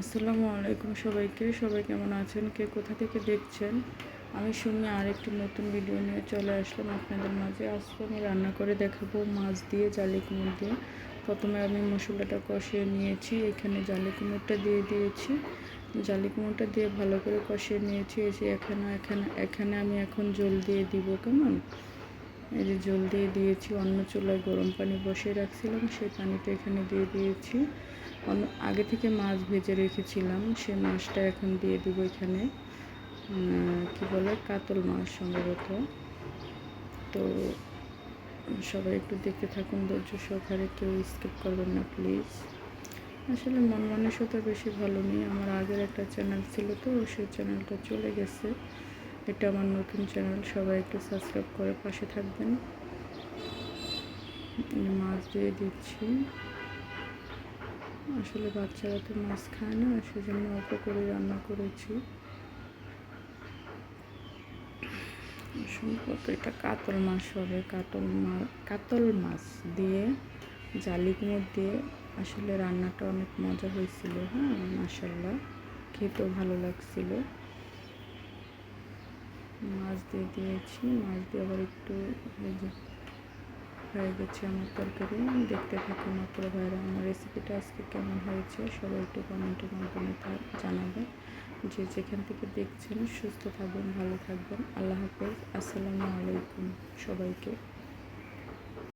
আসসালামু আলাইকুম সবাইকে। সবাই কেমন আছেন? কে কোথা থেকে দেখছেন? আমি শুনি আরেকটি নতুন ভিডিও নিয়ে চলে আসলাম আপনাদের মাঝে। আজকে আমি রান্না করে দেখাবো মাছ দিয়ে জালি কুমড় দিয়ে। প্রথমে আমি মশলাটা কষিয়ে নিয়েছি। এখানে জালি কুমড়টা দিয়ে দিয়েছি। জালি কুমড়টা দিয়ে ভালো করে কষিয়ে নিয়েছি। এসে এখানে এখানে এখানে আমি এখন জল দিয়ে দিব, কেমন? এই যে জল দিয়ে দিয়েছি, অন্য চুলায় গরম পানি বসিয়ে রাখছিলাম, সেই পানিটা এখানে দিয়ে দিয়েছি। অন্য আগে থেকে মাছ ভেজে রেখেছিলাম, সে মাছটা এখন দিয়ে দিব এখানে। কি বলে? কাতল মাছ সম্ভবত। তো সবাই একটু দেখতে থাকুন, ধৈর্য সহকারে কেউ স্কিপ করবেন না প্লিজ আসলে মন মানসিকতা বেশি ভালো নেই। আমার আগের একটা চ্যানেল ছিল তো, সেই চ্যানেলটা চলে গেছে। এটা আমার নতুন চ্যানেল, সবাই একটু সাবস্ক্রাইব করে পাশে থাকবেন। মাছ দিয়ে দিচ্ছি। আসলে বাচ্চারা তো মাছ খায় না, সেজন্য অল্প করে রান্না করেছি। সম্ভবত এটা কাতল মাছ হবে, কাতল মাছ কাতল মাছ দিয়ে জালি কুমড় দিয়ে আসলে রান্নাটা অনেক মজা হয়েছিল হ্যাঁ? মাসাল্লাহ খেতেও ভালো লাগছিল। মাছ দিয়ে দিয়েছি, মাছ দিয়ে আবার একটু হয়ে গেছে আমার তরকারি। দেখতে থাকুন মাত্র ভাইরা আমার রেসিপিটা আজকে কেমন হয়েছে, সবাই একটু কমেন্টের মাধ্যমে জানাবেন। যে যেখান থেকে দেখছেন, সুস্থ থাকবেন, ভালো থাকবেন। আল্লাহ হাফেজ, আসসালামু আলাইকুম সবাইকে।